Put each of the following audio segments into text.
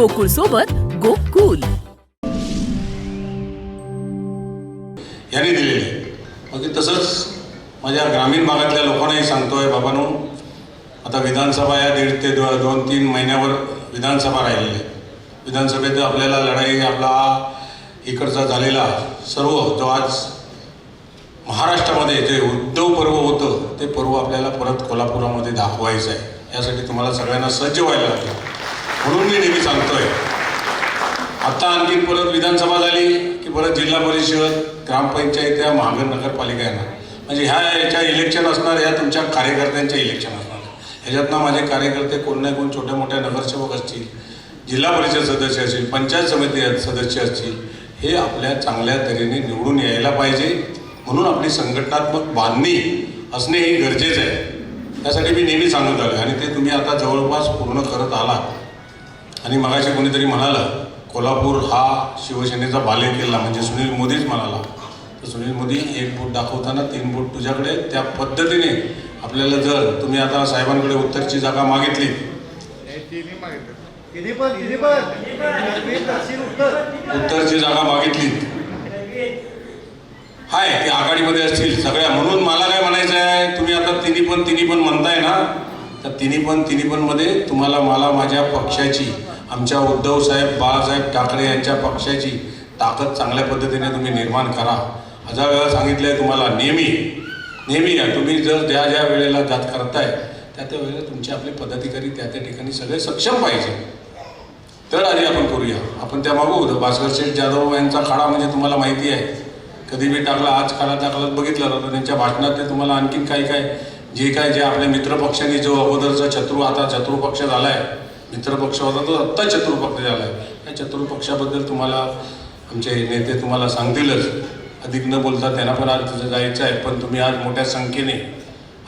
गोकुळ सोबत गोकुल. यांनी दिलेली. आहे बाकी तसंच माझ्या ग्रामीण भागातल्या लोकांनाही सांगतोय बाबांनो आता विधानसभा या दीड ते दो दोन तीन महिन्यावर विधानसभा राहिलेली आहे. विधानसभेत आपल्याला लढाई आपला इकडचा झालेला सर्व जो आज महाराष्ट्रामध्ये जे उद्धव पर्व होतं ते पर्व आपल्याला परत कोल्हापुरामध्ये दाखवायचं आहे. यासाठी तुम्हाला सगळ्यांना सज्ज व्हायला लागेल. म्हणून मी नेहमी सांगतोय. आता आणखीन परत विधानसभा झाली की परत जिल्हा परिषद ग्रामपंचायत या महानगर नगरपालिका येणार म्हणजे ह्या याच्या इलेक्शन असणार या तुमच्या कार्यकर्त्यांच्या इलेक्शन असणार. ह्याच्यातनं माझे कार्यकर्ते कोण ना कोण छोट्या मोठ्या नगरसेवक असतील जिल्हा परिषद सदस्य असतील पंचायत समिती सदस्य असतील हे आपल्या चांगल्या तऱ्हेने निवडून यायला पाहिजे. म्हणून आपली संघटनात्मक बांधणी असणे हे गरजेचं आहे. त्यासाठी मी नेहमी सांगत आलो आणि ते तुम्ही आता जवळपास पूर्ण करत आलात. आणि मगाशी कोणीतरी म्हणालं कोल्हापूर हा शिवसेनेचा बालेकिल्ला म्हणजे सुनील मोदीच म्हणाला. तर सुनील मोदी एक बोट दाखवताना तीन बोट तुझ्याकडे. त्या पद्धतीने आपल्याला जर तुम्ही आता साहेबांकडे उत्तरची जागा मागितली. उत्तरची जागा मागितली. हाय ते आघाडीमध्ये असतील सगळ्या. म्हणून मला काय म्हणायचं आहे तुम्ही आता तिन्ही पण तिन्ही पण म्हणताय ना तर तिन्ही पण तिन्ही पण मध्ये तुम्हाला मला माझ्या पक्षाची आमच्या उद्धव साहेब बाळासाहेब ठाकरे यांच्या पक्षाची ताकद चांगल्या पद्धतीने तुम्ही निर्माण करा. हजार वेळा सांगितलं आहे तुम्हाला नेहमी नेहमी या. तुम्ही जर ज्या ज्या वेळेला जात करताय त्या त्या वेळेला तुमची आपली पदाधिकारी त्या त्या ठिकाणी सगळे सक्षम पाहिजे. तर आधी आपण करूया. आपण त्या मागू. भास्कर शेठ जाधव यांचा खाडा म्हणजे तुम्हाला माहिती आहे. कधी मी टाकला आज खाडा टाकला बघितलं. जातं त्यांच्या भाषणात ते तुम्हाला आणखीन काही काय जे काय जे आपल्या मित्रपक्षांनी जो अगोदरचा शत्रू आता शत्रुपक्ष झाला आहे मित्रपक्ष होता तो आत्ता चतुर्पक्ष झाला आहे या चतुर्पक्षाबद्दल तुम्हाला आमचे नेते तुम्हाला सांगतीलच. अधिक न बोलता त्यांना पण आज तुझं जायचं आहे पण तुम्ही आज मोठ्या संख्येने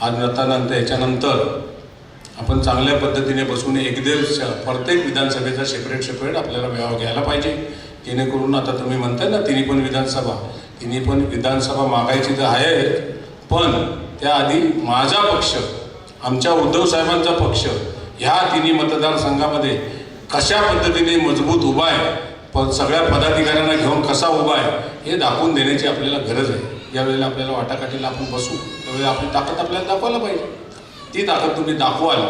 आज नंतर याच्यानंतर आपण चांगल्या पद्धतीने बसून एकदेव श- प्रत्येक विधानसभेचा सेपरेट सेपरेट आपल्याला व्यवहार घ्यायला पाहिजे. जेणेकरून आता तुम्ही म्हणताय ना तिन्ही पण विधानसभा. तिन्ही पण विधानसभा मागायची तर आहे पण त्याआधी माझा पक्ष आमच्या उद्धव साहेबांचा पक्ष ह्या तिन्ही मतदारसंघामध्ये कशा पद्धतीने मजबूत उभा आहे प सगळ्या पदाधिकाऱ्यांना घेऊन कसा उभा आहे हे दाखवून देण्याची आपल्याला गरज आहे. यावेळेला आपल्याला वाटाकाटीला आपण बसू. त्यावेळेला आपली ताकद आपल्याला दाखवायला पाहिजे. ती ताकद तुम्ही दाखवाल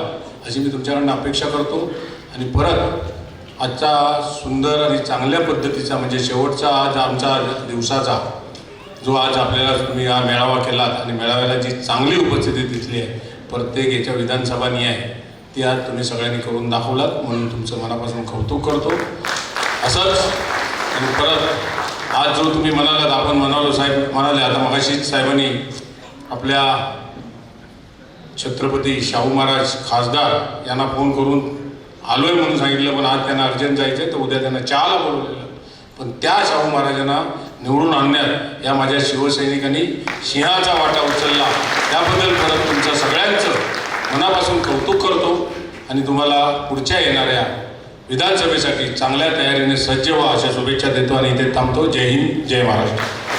अशी मी तुमच्याकडनं अपेक्षा करतो. आणि परत आजचा सुंदर आणि चांगल्या पद्धतीचा म्हणजे शेवटचा आज आमचा दिवसाचा जो आज आपल्याला तुम्ही हा मेळावा केलात. आणि मेळाव्याला जी चांगली उपस्थिती दिसली आहे प्रत्येक याच्या विधानसभानी आहे ती आज तुम्ही सगळ्यांनी करून दाखवलात म्हणून तुमचं मनापासून कौतुक करतो. असंच आणि परत आज जो तुम्ही म्हणालात आपण म्हणालो साहेब म्हणाले आता मगाशीच साहेबांनी आपल्या छत्रपती शाहू महाराज खासदार यांना फोन करून आलो आहे म्हणून सांगितलं पण आज त्यांना अर्जंट जायचं तर उद्या त्यांना चहाला बोलवलेलं. पण त्या शाहू महाराजांना निवडून आणण्यात या माझ्या शिवसैनिकांनी सिंहाचा वाटा उचलला. त्याबद्दल परत तुमचं सगळ्यांचं आणि तुम्हाला पुढच्या येणाऱ्या विधानसभेसाठी चांगल्या तयारीने सज्ज व्हा अशा शुभेच्छा देतो आणि इथे थांबतो. जय हिंद जय महाराष्ट्र.